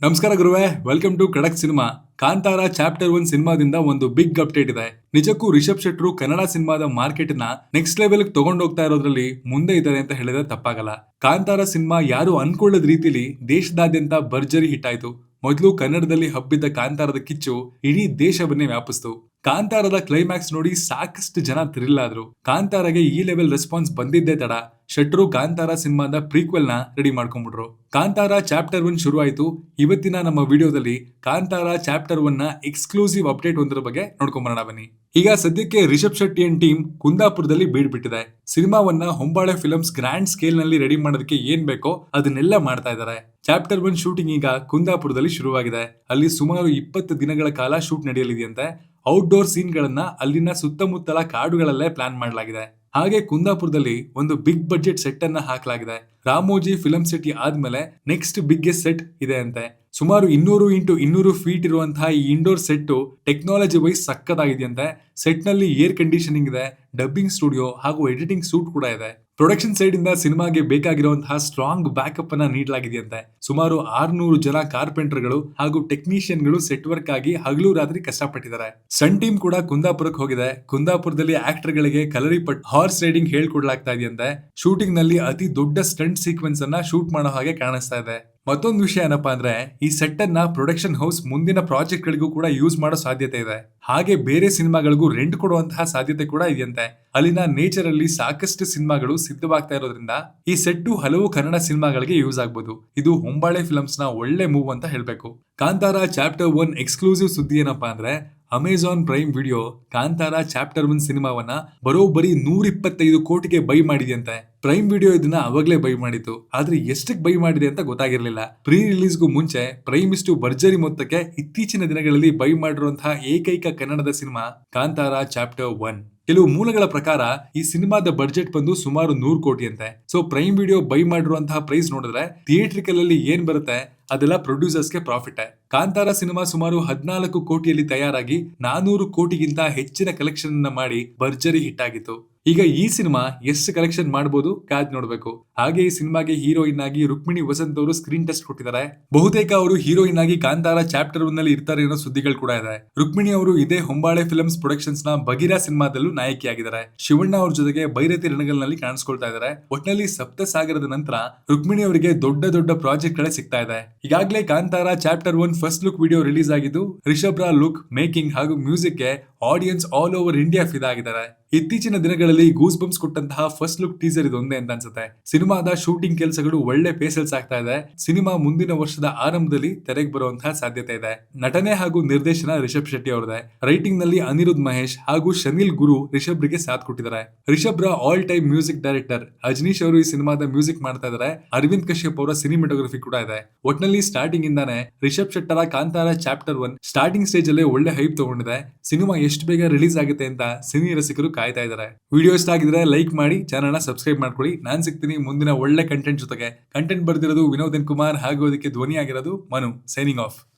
ನಮಸ್ಕಾರ ಗುರುವೆ welcome to Kadak cinema Kantara chapter one ಸಿನಿಮಾದಿಂದ ಒಂದು ಬಿಗ್ ಅಪ್ಡೇಟ್ ಇದೆ. ನಿಜಕ್ಕೂ ರಿಷಬ್ ಶೆಟ್ರು ಕನ್ನಡ ಸಿನಿಮಾದ ಮಾರ್ಕೆಟ್ನ ನೆಕ್ಸ್ಟ್ ಲೆವೆಲ್ ತಗೊಂಡೋಗ್ತಾ ಇರೋದ್ರಲ್ಲಿ ಮುಂದೆ ಇದ್ದಾರೆ ಅಂತ ಹೇಳಿದ್ರೆ ತಪ್ಪಾಗಲ್ಲ. ಕಾಂತಾರ ಸಿನಿಮಾ ಯಾರು ಅನ್ಕೊಳ್ಳದ ರೀತಿಲಿ ದೇಶದಾದ್ಯಂತ ಭರ್ಜರಿ ಹಿಟ್ ಆಯ್ತು. ಮೊದಲು ಕನ್ನಡದಲ್ಲಿ ಹಬ್ಬಿದ್ದ ಕಾಂತಾರದ ಕಿಚ್ಚು ಇಡೀ ದೇಶವನ್ನೇ ವ್ಯಾಪಿಸ್ತು. ಕಾಂತಾರದ ಕ್ಲೈಮ್ಯಾಕ್ಸ್ ನೋಡಿ ಸಾಕಷ್ಟು ಜನ ಥ್ರಿಲ್ ಕಾಂತಾರಗೆ ಈ ಲೆವೆಲ್ ರೆಸ್ಪಾನ್ಸ್ ಬಂದಿದ್ದೇ ತಡ. ಶೆಟ್ರು ಕಾಂತಾರ ಸಿನಿಮಾದ ಪ್ರೀಕ್ವೆಲ್ನ ರೆಡಿ ಮಾಡ್ಕೊಂಡ್ಬಿಟ್ರು. ಕಾಂತಾರ ಚಾಪ್ಟರ್ ಒನ್ ಶುರುವಾಯಿತು. ಇವತ್ತಿನ ನಮ್ಮ ವಿಡಿಯೋದಲ್ಲಿ ಕಾಂತಾರ ಚಾಪ್ಟರ್ ಒನ್ನ ಎಕ್ಸ್ಕ್ಲೂಸಿವ್ ಅಪ್ಡೇಟ್ ಒಂದರ ಬಗ್ಗೆ ನೋಡ್ಕೊಂಬರೋಣ ಬನ್ನಿ. ಈಗ ಸದ್ಯಕ್ಕೆ ರಿಷಬ್ ಶೆಟ್ಟಿ ಅಂಡ್ ಟೀಮ್ ಕುಂದಾಪುರದಲ್ಲಿ ಬೀಡ್ಬಿಟ್ಟಿದೆ ಸಿನಿಮಾವನ್ನ ಹೊಂಬಾಳೆ ಫಿಲಮ್ಸ್ ಗ್ರ್ಯಾಂಡ್ ಸ್ಕೇಲ್ನಲ್ಲಿ ರೆಡಿ ಮಾಡೋದಕ್ಕೆ ಏನ್ ಬೇಕೋ ಅದನ್ನೆಲ್ಲ ಮಾಡ್ತಾ ಇದ್ದಾರೆ ಚಾಪ್ಟರ್ ಒನ್ ಶೂಟಿಂಗ್ ಈಗ ಕುಂದಾಪುರದಲ್ಲಿ ಶುರುವಾಗಿದೆ. ಅಲ್ಲಿ ಸುಮಾರು ಇಪ್ಪತ್ತು ದಿನಗಳ ಕಾಲ ಶೂಟ್ ನಡೆಯಲಿದೆಯಂತೆ. ಔಟ್ಡೋರ್ ಸೀನ್ ಗಳನ್ನ ಅಲ್ಲಿನ ಸುತ್ತಮುತ್ತಲ ಕಾಡುಗಳಲ್ಲೇ ಪ್ಲಾನ್ ಮಾಡಲಾಗಿದೆ. ಹಾಗೆ ಕುಂದಾಪುರದಲ್ಲಿ ಒಂದು ಬಿಗ್ ಬಜೆಟ್ ಸೆಟ್ ಅನ್ನ ಹಾಕಲಾಗಿದೆ. ರಾಮೋಜಿ ಫಿಲಂ ಸಿಟಿ ಆದ್ಮೇಲೆ ನೆಕ್ಸ್ಟ್ ಬಿಗ್ಗೆಸ್ಟ್ ಸೆಟ್ ಇದೆ ಅಂತೆ. ಸುಮಾರು ಇನ್ನೂರು ಇಂಟು ಇನ್ನೂರು ಫೀಟ್ ಇರುವಂತಹ ಈ ಇಂಡೋರ್ ಸೆಟ್ ಟೆಕ್ನಾಲಜಿ ವೈಸ್ ಸಕ್ಕತ್ತಾಗಿದೆಯಂತೆ ಸೆಟ್ನಲ್ಲಿ ಏರ್ ಕಂಡೀಷನಿಂಗ್ ಇದೆ ಡಬ್ಬಿಂಗ್ ಸ್ಟುಡಿಯೋ ಹಾಗೂ ಎಡಿಟಿಂಗ್ ಸೂಟ್ ಕೂಡ ಇದೆ. ಪ್ರೊಡಕ್ಷನ್ ಸೈಡ್ ಇಂದ ಸಿನಿಮಾಗೆ ಬೇಕಾಗಿರುವಂತಹ ಸ್ಟ್ರಾಂಗ್ ಬ್ಯಾಕಪ್ ಅನ್ನ ನೀಡಲಾಗಿದೆಯಂತೆ ಸುಮಾರು ಆರ್ನೂರು ಜನ ಕಾರ್ಪೆಂಟರ್ಗಳು ಹಾಗೂ ಟೆಕ್ನಿಷಿಯನ್ಗಳು ಸೆಟ್ ವರ್ಕ್ ಆಗಿ ಹಗಲು ರಾತ್ರಿ ಕಷ್ಟಪಟ್ಟಿದ್ದಾರೆ. ಸನ್ ಟೀಮ್ ಕೂಡ ಕುಂದಾಪುರಕ್ಕೆ ಹೋಗಿದೆ. ಕುಂದಾಪುರದಲ್ಲಿ ಆಕ್ಟರ್ ಗಳಿಗೆ ಕಲರಿ ಪಟ್ ಹಾರ್ಸ್ ರೈಡಿಂಗ್ ಹೇಳ್ಕೊಡ್ಲಾಗ್ತಾ ಇದೆಯಂತೆ ಶೂಟಿಂಗ್ನಲ್ಲಿ ಅತಿ ದೊಡ್ಡ ಸ್ಟಂಟ್ ಸೀಕ್ವೆನ್ಸ್ ಅನ್ನ ಶೂಟ್ ಮಾಡೋ ಹಾಗೆ ಕಾಣಿಸ್ತಾ ಇದೆ. ಮತ್ತೊಂದು ವಿಷಯ ಏನಪ್ಪಾ ಅಂದ್ರೆ, ಈ ಸೆಟ್ ಅನ್ನ ಪ್ರೊಡಕ್ಷನ್ ಹೌಸ್ ಮುಂದಿನ ಪ್ರಾಜೆಕ್ಟ್ ಗಳಿಗೂ ಕೂಡ ಯೂಸ್ ಮಾಡೋ ಸಾಧ್ಯತೆ ಇದೆ. ಹಾಗೆ ಬೇರೆ ಸಿನಿಮಾಗಳಿಗೂ ರೆಂಟ್ ಕೊಡುವಂತಹ ಸಾಧ್ಯತೆ ಕೂಡ ಇದೆಯಂತೆ ಅಲ್ಲಿನ ನೇಚರ್ ಅಲ್ಲಿ ಸಾಕಷ್ಟು ಸಿನಿಮಾಗಳು ಸಿದ್ಧವಾಗ್ತಾ ಇರೋದ್ರಿಂದ ಈ ಸೆಟ್ಟು ಹಲವು ಕನ್ನಡ ಸಿನಿಮಾಗಳಿಗೆ ಯೂಸ್ ಆಗ್ಬೋದು. ಇದು ಹೊಂಬಾಳೆ ಫಿಲ್ಮ್ಸ್ನ ಒಳ್ಳೆ ಮೂವ್ ಅಂತ ಹೇಳ್ಬೇಕು. ಕಾಂತಾರ ಚಾಪ್ಟರ್ ಒನ್ ಎಕ್ಸ್ಕ್ಲೂಸಿವ್ ಸುದ್ದಿ ಏನಪ್ಪಾ ಅಂದ್ರೆ Amazon prime video Kantara chapter one ಸಿನಿಮಾವನ್ನ ಬರೋಬ್ಬರಿ ನೂರಿಪ್ಪತ್ತೈದು ಕೋಟಿಗೆ ಬೈ ಮಾಡಿದೆಯಂತೆ. ಪ್ರೈಮ್ ವಿಡಿಯೋ ಇದನ್ನ ಅವಾಗಲೇ ಬೈ ಮಾಡಿತ್ತು ಆದ್ರೆ ಎಷ್ಟಕ್ಕೆ ಬೈ ಮಾಡಿದೆ ಅಂತ ಗೊತ್ತಾಗಿರ್ಲಿಲ್ಲ. ಪ್ರೀ ರಿಲೀಸ್ಗೂ ಮುಂಚೆ ಪ್ರೈಮ್ ಇಷ್ಟು ಭರ್ಜರಿ ಮೊತ್ತಕ್ಕೆ ಇತ್ತೀಚಿನ ದಿನಗಳಲ್ಲಿ ಬೈ ಮಾಡಿರುವಂತಹ ಏಕೈಕ ಕನ್ನಡದ ಸಿನಿಮಾ ಕಾಂತಾರ ಚಾಪ್ಟರ್ ಒನ್ ಕೆಲವು ಮೂಲಗಳ ಪ್ರಕಾರ ಈ ಸಿನಿಮಾದ ಬಜೆಟ್ ಬಂದು ಸುಮಾರು ನೂರು ಕೋಟಿ ಅಂತೆ ಸೊ ಪ್ರೈಮ್ ವಿಡಿಯೋ ಬೈ ಮಾಡಿರುವಂತಹ ಪ್ರೈಸ್ ನೋಡಿದ್ರೆ ಥಿಯೇಟ್ರಿಕಲ್ ಅಲ್ಲಿ ಏನ್ ಬರುತ್ತೆ? ಅದೆಲ್ಲ ಪ್ರೊಡ್ಯೂಸರ್ಸ್ಗೆ ಪ್ರಾಫಿಟ್ ಕಾಂತಾರ ಸಿನಿಮಾ ಸುಮಾರು ಹದಿನಾಲ್ಕು ಕೋಟಿಯಲ್ಲಿ ತಯಾರಾಗಿ ನಾನೂರು ಕೋಟಿಗಿಂತ ಹೆಚ್ಚಿನ ಕಲೆಕ್ಷನ್ ಅನ್ನ ಮಾಡಿ ಭರ್ಜರಿ ಹಿಟ್ ಆಗಿತ್ತು. ಈಗ ಈ ಸಿನಿಮಾ ಎಷ್ಟು ಕಲೆಕ್ಷನ್ ಮಾಡಬಹುದು ಕಾದ್ ನೋಡ್ಬೇಕು. ಹಾಗೆ ಈ ಸಿನಿಮಾಗೆ ಹೀರೋಯಿನ್ ಆಗಿ ರುಕ್ಮಿಣಿ ವಸಂತ್ ಅವರು ಸ್ಕ್ರೀನ್ ಟೆಸ್ಟ್ ಕೊಟ್ಟಿದ್ದಾರೆ. ಬಹುತೇಕ ಅವರು ಹೀರೋಯಿನ್ ಆಗಿ ಕಾಂತಾರ ಚಾಪ್ಟರ್ ಒನ್ನಲ್ಲಿ ಇರ್ತಾರೆ ಅನ್ನೋ ಸುದ್ದಿಗಳು ಕೂಡ ಇದೆ. ರುಕ್ಮಿಣಿ ಅವರು ಇದೇ ಹೊಂಬಾಳೆ ಫಿಲ್ಮ್ಸ್ ಪ್ರೊಡಕ್ಷನ್ಸ್ನ ಬಗಿರಾ ಸಿನಿಮಾದಲ್ಲೂ ನಾಯಕಿಯಾಗಿದ್ದಾರೆ. ಶಿವಣ್ಣ ಅವ್ರ ಜೊತೆಗೆ ಬೈರತಿ ರಣಗಲ್ನಲ್ಲಿ ಕಾಣಿಸ್ಕೊಳ್ತಾ ಇದ್ದಾರೆ. ಒಟ್ನಲ್ಲಿ ಸಪ್ತ ಸಾಗರದ ನಂತರ ರುಕ್ಮಿಣಿ ಅವರಿಗೆ ದೊಡ್ಡ ದೊಡ್ಡ ಪ್ರಾಜೆಕ್ಟ್ ಗಳೇ ಸಿಗ್ತಾ ಇದೆ. ಈಗಾಗಲೇ Kantara chapter one first look video release ಆಗಿದ್ದು ರಿಷಬ್ ಲುಕ್ ಮೇಕಿಂಗ್ ಹಾಗೂ ಮ್ಯೂಸಿಕ್ಗೆ ಆಡಿಯನ್ಸ್ ಆಲ್ ಓವರ್ ಇಂಡಿಯಾ ಫಿದಾಗಿದ್ದಾರೆ ಇತ್ತೀಚಿನ ದಿನಗಳಲ್ಲಿ ಗೂಸ್ ಬಂಪ್ಸ್ ಕೊಟ್ಟಂತಹ ಫಸ್ಟ್ ಲುಕ್ ಟೀಸರ್ ಇದೊಂದೇ ಅಂತ ಅನ್ಸುತ್ತೆ. ಸಿನಿಮಾದ ಶೂಟಿಂಗ್ ಕೆಲಸಗಳು ಒಳ್ಳೆ ಪೇಸಲ್ಸ್ ಆಗ್ತಾ ಇದೆ. ಸಿನಿಮಾ ಮುಂದಿನ ವರ್ಷದ ಆರಂಭದಲ್ಲಿ ತೆರೆಗೆ ಬರುವಂತಹ ಸಾಧ್ಯತೆ ಇದೆ. ನಟನೆ ಹಾಗೂ ನಿರ್ದೇಶನ ರಿಷಬ್ ಶೆಟ್ಟಿ ಅವರದೇ ರೈಟಿಂಗ್ನಲ್ಲಿ ಅನಿರುದ್ ಮಹೇಶ್ ಹಾಗೂ ಶನಿಲ್ ಗುರು ರಿಷಬ್ ರಿಗೆ ಸಾಥ್ ಕೊಟ್ಟಿದ್ದಾರೆ. ರಿಷಬ್ ರ all time music director Ajaneesh ಅವರು ಈ ಸಿನಿಮಾದ ಮ್ಯೂಸಿಕ್ ಮಾಡ್ತಾ ಇದ್ದಾರೆ. ಅರವಿಂದ್ ಕಶ್ಯಪ್ ಅವರ ಸಿನಿಮಾಟೋಗ್ರಫಿ ಕೂಡ ಇದೆ. ಒಟ್ನಲ್ಲಿ ಸ್ಟಾರ್ಟಿಂಗ್ ಇಂದಾನೆ ರಿಷಬ್ ಶೆಟ್ಟರ Kantara chapter one starting stage ಅಲ್ಲೇ ಒಳ್ಳೆ ಹೈಪ್ ತಗೊಂಡಿದೆ. ಸಿನಿಮಾ ಎಷ್ಟು ಬೇಗ ರಿಲೀಸ್ ಆಗುತ್ತೆ ಅಂತ ಸಿನಿ ರಸಿಕರು ಕಾಯ್ತಾ ಇದ್ದಾರೆ. ವಿಡಿಯೋ ಇಷ್ಟ ಆಗಿದ್ರೆ ಲೈಕ್ ಮಾಡಿ ಚಾನಲ್ನ ಸಬ್ಸ್ಕ್ರೈಬ್ ಮಾಡ್ಕೊಳ್ಳಿ. ನಾನ್ ಸಿಗ್ತೀನಿ ಮುಂದಿನ ಒಳ್ಳೆ ಕಂಟೆಂಟ್ ಜೊತೆಗೆ. ಕಂಟೆಂಟ್ ಬರ್ದಿರೋದು ವಿನೋದನ್ ಕುಮಾರ್, ಹಾಗೂ ಅದಕ್ಕೆ ಧ್ವನಿ ಆಗಿರೋದು ಮನು. Signing off